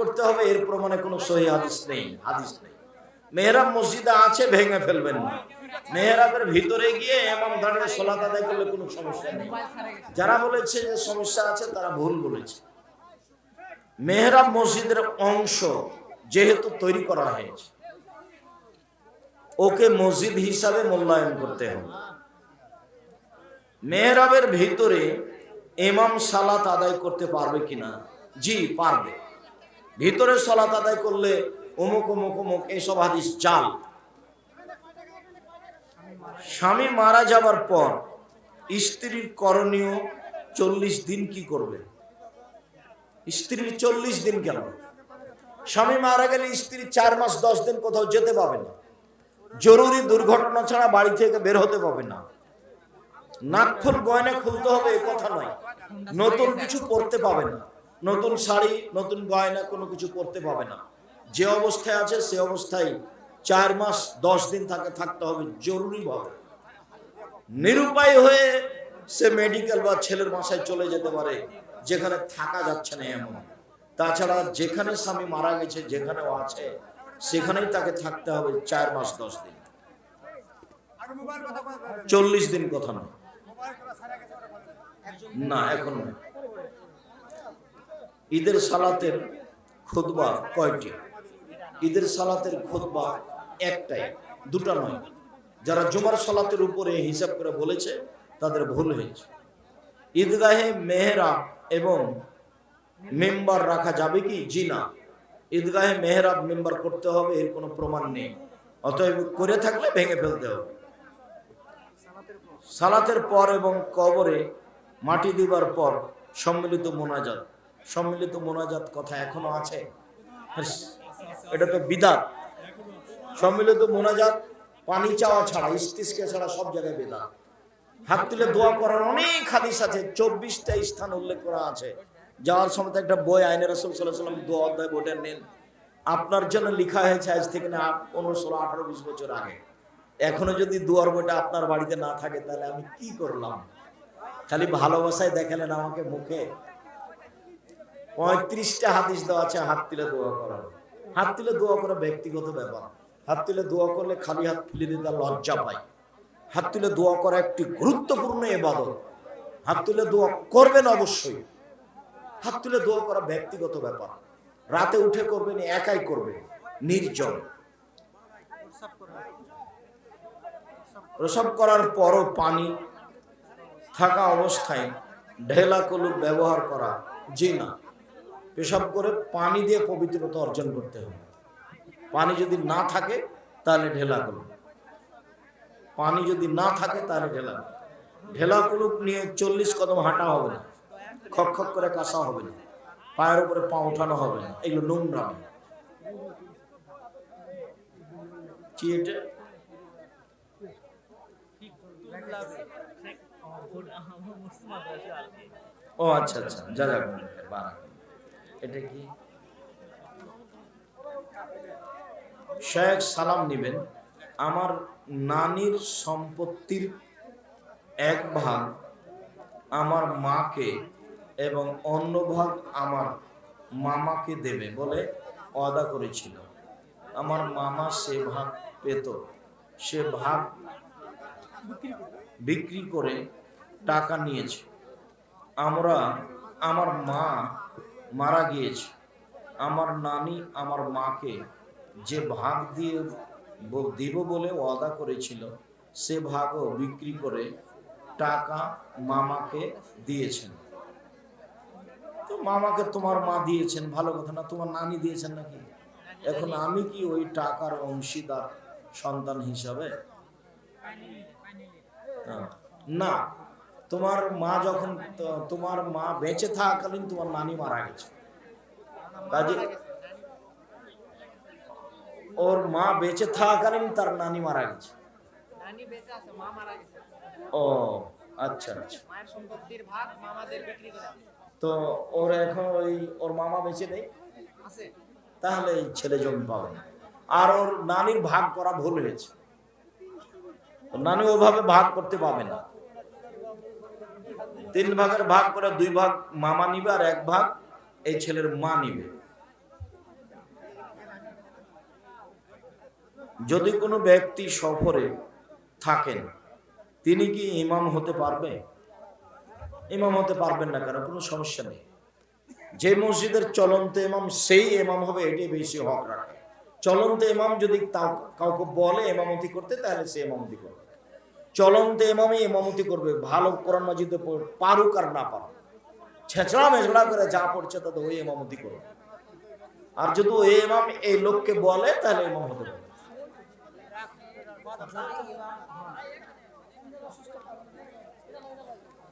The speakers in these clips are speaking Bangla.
করতে হবে, এর প্রমাণে কোনো সহি হাদিস নেই হাদিস নেই। মেহরাব মসজিদে আছে, ভেঙে ফেলবেন না। মেহরাবের ভিতরে গিয়ে এমাম দাঁড়িয়ে সোলাত আদায় করলে কোনো সমস্যা নেই। যারা বলেছে যে সমস্যা আছে, তারা ভুল বলেছে। মেহরাব মসজিদের অংশ যেহেতু তৈরি করা হয়েছে, ওকে মসজিদ হিসাবে মূল্যায়ন করতে হবে। মেহরাবের ভিতরে এমাম সালাত আদায় করতে পারবে কিনা? জি, পারবে। ভিতরে সালাত আদায় করলে অমুক অমুক অমুক, এসব হাদিস জাল। স্বামী মারা যাবার পর স্ত্রীর করণীয় চল্লিশ দিন কি করবে? স্ত্রীর চল্লিশ দিন কেন? স্বামী মারা গেলে স্ত্রী চার মাস, দশ দিন কোথাও যেতে পাবে না। জরুরি দুর্ঘটনা ছাড়া বাড়ি থেকে বের হতে পাবে না। নাকফুল গয়না খুলতে হবে এ কথা নয়। নতুন কিছু পড়তে পাবে না। নতুন শাড়ি, নতুন গয়না কোনো কিছু পড়তে পাবে না। যে অবস্থায় আছে, সে অবস্থায় চার মাস, দশ দিন তাকে থাকতে হবে জরুরি ভাবে নিরুপায় হয়ে সে মেডিকেল বা ছেলের বাসায় চলে যেতে পারে, যেখানে থাকা যাচ্ছে না এমন। তাছাড়া যেখানে স্বামী মারা গেছে যেখানে ও আছে, সেখানেই তাকে থাকতে হবে চার মাস, দশ দিন। চল্লিশ দিন কথা নয়। না, এখন নয়। ঈদের সালাতের খুতবা কয়টি? ঈদের সালাতের খুতবা একটাই, দুটা নয়। যারা জুমার সালাতের উপরে হিসাব করে বলেছে, তাদের ভুল হয়েছে। ঈদগাহে মেহরা এবং মেম্বার রাখা যাবে কি? জি না। ঈদগাহে মেহরাব মেম্বার করতে হবে, এর কোনো প্রমাণ নেই। অতএব করে থাকলে ভেঙে ফেলতে হবে। সালাতের পর এবং কবরে মাটি দিবার পর সম্মিলিত মোনাজাত। সম্মিলিত মোনাজাত কথা এখনও আছে। এটা তো বিদাত। সম্মিলিত মোনাজাত, পানি চাওয়া ছাড়া, ইস্তিসকে ছাড়া সব জায়গায় বেদাত। হাত তুলে দোয়া করার অনেক হাদিস আছে, চব্বিশটা স্থান উল্লেখ করা আছে। যাওয়ার সময় একটা বই, আইনের রসুল সাল্লাম দোয়া অধ্যায় বইটা নেন। আপনার জন্য লেখা হয়েছে আজ থেকে না, পনেরো, ষোলো, আঠারো, বিশ বছর আগে। এখনও যদি দুয়ার বইটা আপনার বাড়িতে না থাকে, তাহলে আমি কি করলাম? খালি ভালোবাসায় দেখালেন আমাকে মুখে? পঁয়ত্রিশটা হাদিস দেওয়া আছে, হাত তুলে দোয়া করার হাত তুলে দোয়া করা ব্যক্তিগত ব্যাপার। হাত তুলে দোয়া করলে খালি হাত ফেলে দিতে লজ্জা পাই হাত তুলে দোয়া করা একটি গুরুত্বপূর্ণ এবাদত হাত তুলে দোয়া করবেন অবশ্যই। হাত তুলে দোয়া করা ব্যক্তিগত ব্যাপার। রাতে উঠে করবেন, একাই করবেন, নির্জন। প্রসব করার পরও পানি থাকা অবস্থায় ঢেলা কলুপ ব্যবহার করা জি না। পেশাব করে পানি দিয়ে পবিত্রতা অর্জন করতে হবে। পানি যদি না থাকে, তাহলে ঢেলা কলুপ। পানি যদি না থাকে, তাহলে ঢেলা ঢেলা কলুপ নিয়ে চল্লিশ কদম হাঁটা হবে না। খক খক করে কাঁসা হবে না। পায়ের উপরে পা ওঠানো হবে না। এগুলো নোংরা ও আচ্ছা আচ্ছা। যা যা। এটা কি? শেখ সালাম নিবেন। আমার নানির সম্পত্তির এক ভাগ আমার মাকে এবং অন্য ভাগ আমার মামাকে দেবে বলে অদা করেছিল। আমার মামা সে ভাগ পেত। সে ভাগ বিক্রি করে টাকা নিয়েছে। আমরা, আমার মা মারা গিয়েছে। আমার নানি আমার মাকে যে ভাগ দিয়ে দিব বলে ওয়াদা করেছিল, সে ভাগও বিক্রি করে টাকা মামাকে দিয়েছেন। তো মামাকে তোমার মা দিয়েছেন, ভালো কথা না? তোমার নানি দিয়েছেন নাকি? এখন আমি কি ওই টাকার অংশীদার সন্তান হিসাবে। না। তোমার মা যখন তোমার মা বেঁচে থাকাকালীন তোমার নানি মারা গেছে। কাজে ওর মা বেঁচে থাকাকালীন তার নানি মারা গেছে। ও আচ্ছা আচ্ছা। তো ওর এখন ওই ওর মামা বেঁচে নেই? তাহলে এই ছেলে জমি পাবে না। আর ওর নানির ভাগ করা ভুল হয়েছে। নানি ওভাবে ভাগ করতে পাবে না। তিন ভাগের ভাগ করে দুই ভাগ মামা নিবে আর এক ভাগ এই ছেলের মা নিবে। যদি কোনো ব্যক্তি সফরে থাকেন, তিনি কি ইমাম হতে পারবে? ইমাম হতে পারবেন না কারণ কোনো সমস্যা নেই। যে মসজিদের চলন্ত ইমাম, সেই ইমাম হবে এটি বেশি হক রাখে। চলন্ত ইমাম যদি কাউকে বলে এমামতি করতে, তাহলে সে এমামতি করবে। চলন্ত ইমামই ইমামতি করবে। ভালো কোরআন মাজিদে পারুক আর না পারুক। ছেঁচড়া মেছড়া করে যা পড়ছে তাতে ওই ইমামতি করবে। আর যদি ওই ইমাম এই লোককে বলে, তাহলে ইমাম হতে পারে।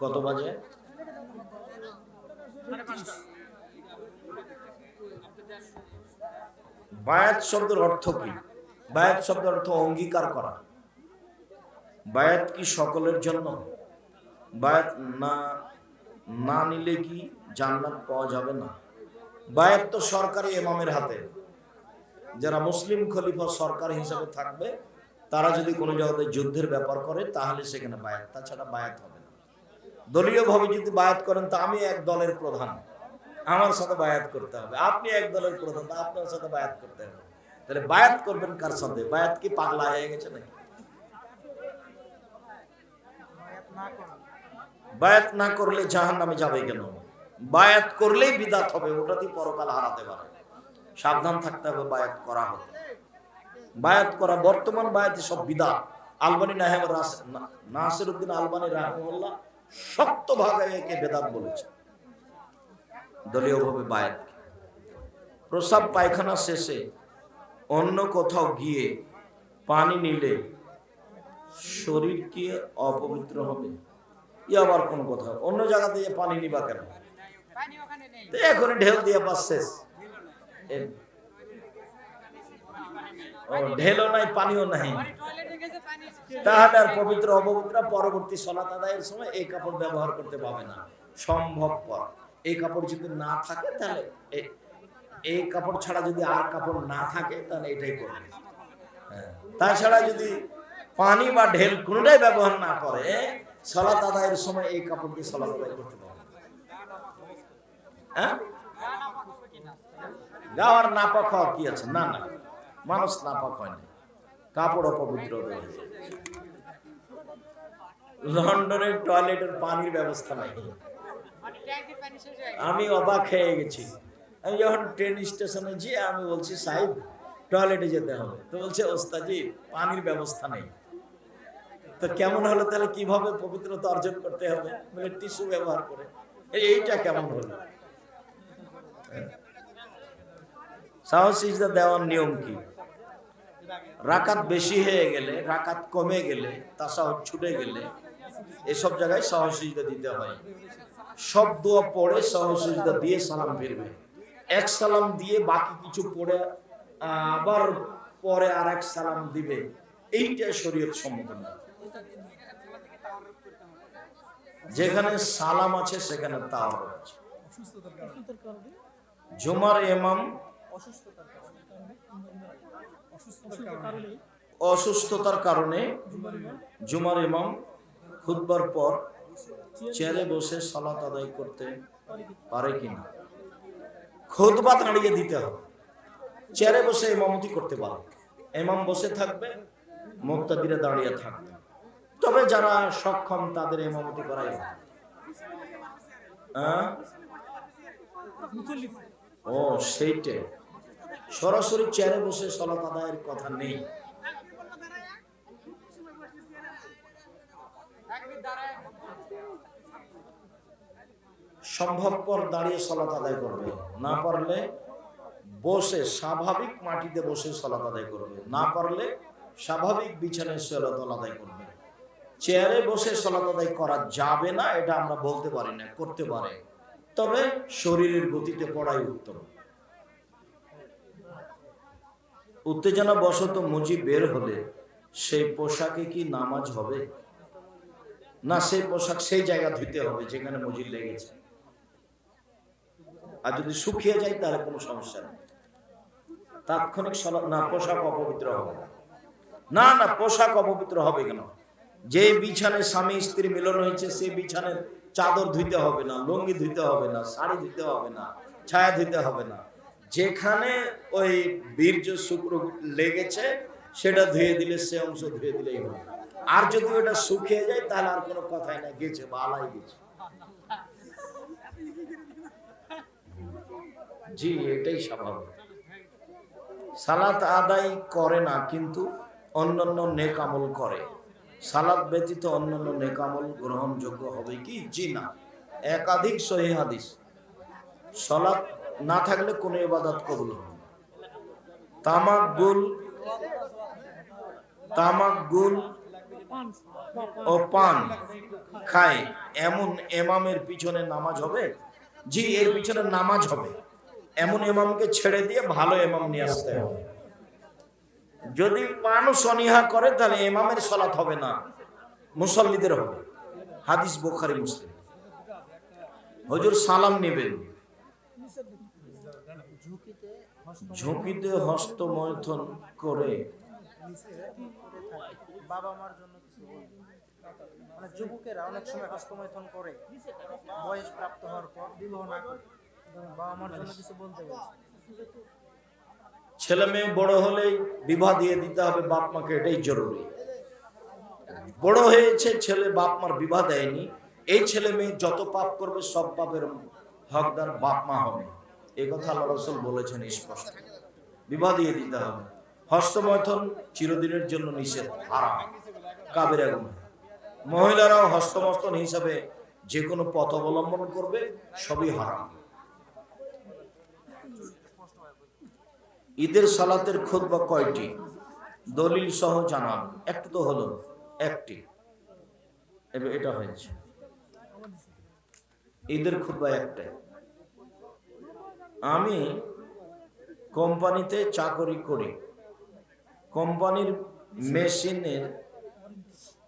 কত বাজে? বায়াত শব্দের অর্থ কি? বায়াত শব্দের অর্থ অঙ্গীকার করা। বায়াত কি সকলের জন্য? বায়াত না না নিলে কি জান্নাত পাওয়া যাবে না? বায়াত তো সরকারি এমামের হাতে। যারা মুসলিম খলিফা সরকার হিসাবে থাকবে, তারা যদি কোনো জায়গাতে যুদ্ধের ব্যাপার করে, তাহলে সেখানে বায়াত। তাছাড়া বায়াত হবে না। দলীয়ভাবে যদি বায়াত করেন, তা আমি এক দলের প্রধান। আমার সাথে বায়াত করতে হবে। আপনি এক দলের প্রধান আপনার সাথে বায়াত করতে হবে। তাহলে বায়াত করবেন কার সাথে? বায়াত কি পাগলা হয়ে গেছে নাকি? বায়াত না করলে জাহান নামে যাবে কেন? বায়াত করলেই বিদাত হবে, ওটাতেই পরকাল হারাতে পারে। সাবধান থাকতে হবে, বায়াত করা হতে বায়াত করা, বর্তমান বায়াতে সব বিদাত। আলবানি নাহেব নাসির উদ্দিন আলবানি রাহমুল্লাহ শক্ত ভাবে একে বেদাত বলেছে। দলীয়ভাবে বায়াত। প্রসাব পায়খানা শেষে অন্য কোথাও গিয়ে পানি নিলে শরীর কি অপবিত্র হবে। ই আবার কোন কথা? অন্য জায়গা দিয়ে পানি নিবা কেন? এখনই ঢেল দিয়ে এ- ঢেলও নাই, পানিও নাই। তাহলে আর পবিত্র, অপবিত্র, পরবর্তী সলাত আদায়ের সময় এই কাপড় ব্যবহার করতে পাবে না। সম্ভবপর এই কাপড় যদি না থাকে, তাহলে এই কাপড় ছাড়া যদি আর কাপড় না থাকে, তাহলে এটাই করবে। হ্যাঁ। তাছাড়া যদি পানি বা ঢেল কোনোটাই ব্যবহার না করে সলাত আদায়ের সময় এই কাপড় দিয়ে সলাত আদায় করতে পারবে হ্যাঁ? গাওয়ার নাপাক হওয়া কি আছে? না না। মানুষ নাপাক হয় না। কাপড় অপবিত্র রয়ে যায়। লন্ডনের টয়লেটের পানির ব্যবস্থা নাই। আমি অবাক হয়ে গেছি। আমি যখন ট্রেন স্টেশনে যেয়ে আমি বলছি, সাহেব, টয়লেটে যেতে হবে। তো বলছে ওস্তাজি পানির ব্যবস্থা নেই। তো কেমন হলো তাহলে কীভাবে পবিত্রতা অর্জন করতে হবে? বলে টিস্যু ব্যবহার করে। এইটা কেমন হলো? সাহসিজদা দেওয়ার নিয়ম কি? রাকাত বেশি হয়ে গেলে রাকাত কমে গেলে তাসাহ ছুটে গেলে এসব জায়গায় সাহসিজদা দিতে হয়। সব দোয়া পড়ে সহসিজদা দিয়ে সালাম ফিরবে। এক সালাম দিয়ে বাকি কিছু পড়ে আবার পরে আর এক সালাম দিবে। এইটা শরীয়ত সম্মত না যেখানে সালাম আছে সেখানে তাও আছে। জুমার ইমাম অসুস্থতার কারণে। জুমার ইমাম। খুতবার পর চেয়ারে বসে সালাত আদায় করতে পারে কিনা খুতবা দাঁড়িয়ে দিতে হবে। চেয়ারে বসে ইমামতি করতে পারে। ইমাম বসে থাকবে মুক্তাদিরে দাঁড়িয়ে থাকবে। তবে যারা সক্ষম, তাদের ইমামতি করাই। হ্যাঁ? ও, সেইটে। সরাসরি চেয়ারে বসে সলাত আদায়ের কথা নেই। সম্ভবপর দাঁড়িয়ে সলাত আদায় করবে। না পারলে বসে স্বাভাবিক মাটিতে বসে সলাত আদায় করবে। না পারলে স্বাভাবিক বিছানায় সলাত আদায় করবে। চেয়ারে বসে সলাত আদায় করা যাবে না, এটা আমরা বলতে পারি না, করতে পারে। তবে শরীরের গতিতে পড়াই উত্তম। উত্তেজনা বশত মুজি বের হলে সেই পোশাকে কি নামাজ হবে? না, সেই পোশাক সেই জায়গা ধুইতে হবে যেখানে মজির লেগেছে। আর যদি শুকিয়ে যায় তাহলে কোনো সমস্যা নেই। তাৎক্ষণিক না, পোশাক অপবিত্র হবে না। না না, পোশাক অপবিত্র হবে কেন? যে বিছানে স্বামী স্ত্রী মিলন হয়েছে সেই বিছানের চাদর ধুইতে হবে না, লুঙ্গি ধুইতে হবে না, শাড়ি ধুইতে হবে না, ছায়া ধুইতে হবে না। যেখানে ওই বীর্য শুক্র লেগেছে, সেটা ধুয়ে দিলে, সে অংশ ধুয়ে দিলেই হবে। আর যদি ওটা শুকিয়ে যায়, তাহলে আর কোনো কথাই না, গেছে, বালাই গেছে। জি, এটাই স্বাভাবিক। সালাত আদায় করে না, কিন্তু অন্যান্য নেক আমল করে। সালাত ব্যতীত অন্যান্য নেকামল গ্রহণযোগ্য হবে কি? জি না। একাধিক সহি হাদিস। সালাত না থাকলে কোনো ইবাদত কবুল হবে। তামাক গুল তামাক গুল ও পান খায়। এমন এমামের পিছনে নামাজ হবে? জি, এর পিছনে নামাজ হবে। এমন এমামকে ছেড়ে দিয়ে ভালো এমাম নিয়ে আসতে হবে। যদি মানুষ সনিহা করে, তাহলে এমামের সলাৎ হবে না। মুসল্লিদের হবে। হাদিস বোখারি, মুসলিম। হজুর সালাম নেবেন। ঝুঁকিতে হস্তমৈথন করে। বাবা মার জন্য কিছু মানে করে। প্রাপ্ত বাবা মার জন্য কিছু বলছে ছেলে মেয়ে বড় হলেই বিবাহ দিয়ে দিতে হবে, বাপ মাকে এটাই জরুরি। বড় হয়েছে ছেলে, বাপ মার বিবাহ দেয়নি। এই ছেলে মেয়ে যত পাপ করবে, সব পাপের হকদার বাপ মা হবে। এই কথা আল্লাহ বলেছেন স্পষ্ট। বিবাহ দিয়ে দিতে হবে। হস্তমৈথন চিরদিনের জন্য নিষেধ, হারাম। কাবের আগুন মহিলারাও হস্তমস্তন হিসাবে যে কোনো পথ অবলম্বন করবে, সবই হারাম। ঈদের সালাতের খুতবা কয়টি? দলিল সহ জানান। একটু তো হলো, একটি। এটা হয়েছে। ঈদের খুতবা একটাই। আমি কোম্পানিতে চাকরি করি। কোম্পানির মেশিনের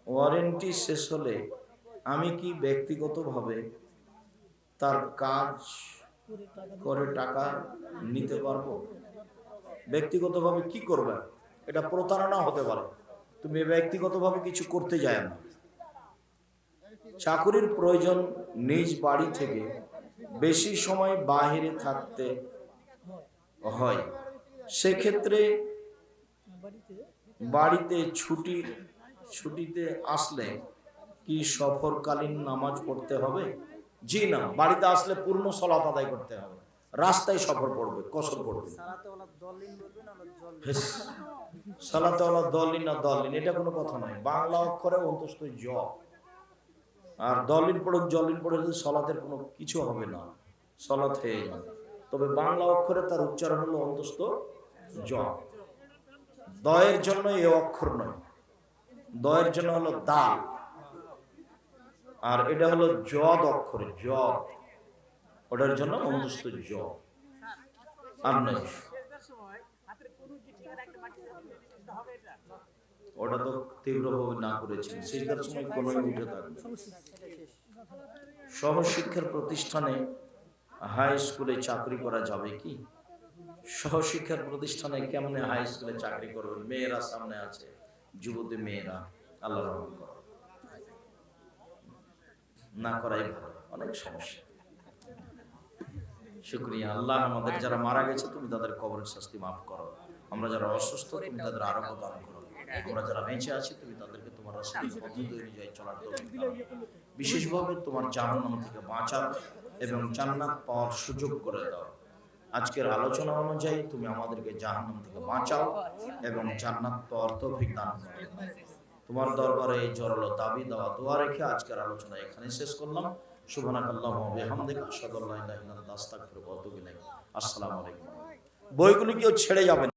ওয়ারেন্টি শেষ হলে আমি কি ব্যক্তিগতভাবে তার কাজ করে টাকা নিতে পারব? ব্যক্তিগতভাবে কি করবে? এটা প্রতারণা হতে পারে। তুমি ব্যক্তিগতভাবে কিছু করতে যায় না। চাকুরির প্রয়োজন নিজ বাড়ি থেকে বেশি সময় বাহিরে থাকতে হয়। সেক্ষেত্রে বাড়িতে ছুটি, ছুটিতে আসলে কি সফরকালীন নামাজ পড়তে হবে? জি না, বাড়িতে আসলে পূর্ণ সলাত আদায় করতে হবে। রাস্তায় সফর পড়বে কসর পড়বে সালাতে ওলা দলিন না দলিন এটা কোনো কথা নয় বাংলা অক্ষরে অন্তস্থ জ। আর দলিন পড়ুক জলিন পড়ে যদি সলাতের কোনো কিছু হবে না। সলাত হয়ে যাবে। তবে বাংলা অক্ষরে তার উচ্চারণ হলো অন্তস্থ জ। দয়ের জন্য এ অক্ষর নয়। দয়ের জন্য হলো দাল আর এটা হলো জদ অক্ষরে জদ ওটার জন্য অন্তস্থ জ। আর নয় ওটা তো তীব্রভাবে না করেছেন। সেটার সময় কোনো উঠে থাকবে সহশিক্ষার প্রতিষ্ঠানে হাই স্কুলে চাকরি করা যাবে কি? সহশিক্ষার প্রতিষ্ঠানে কেমনে হাই স্কুলে চাকরি করবেন? মেয়েরা সামনে আছে, যুবতী মেয়েরা আল্লাহ না করাই ভালো, অনেক সমস্যা। শুক্রিয়া। আল্লাহ আমাদের যারা মারা গেছে, তুমি তাদের কবরের শাস্তি মাফ করো। আমরা যারা অসুস্থ, তুমি তাদের আরোগ্য দান করো। আমরা যারা বেঁচে আছি, তুমি তাদেরকে তোমার অনুযায়ী চলার বিশেষভাবে তোমার জাহান্নাম থেকে বাঁচার এবং জান্নাত পাওয়ার সুযোগ করে দাও। আজকের আলোচনা অনুযায়ী তুমি আমাদেরকে জাহান্নাম থেকে বাঁচাও এবং জান্নাত পাওয়ার তৌফিক দান তোমার দরবারে এই জরল দাবি দেওয়া দোয়া রেখে আজকের আলোচনা এখানে শেষ করলাম। সুবহানাকাল্লাহু আলাইকুম। বইগুলো কেউ ছেড়ে যাবেন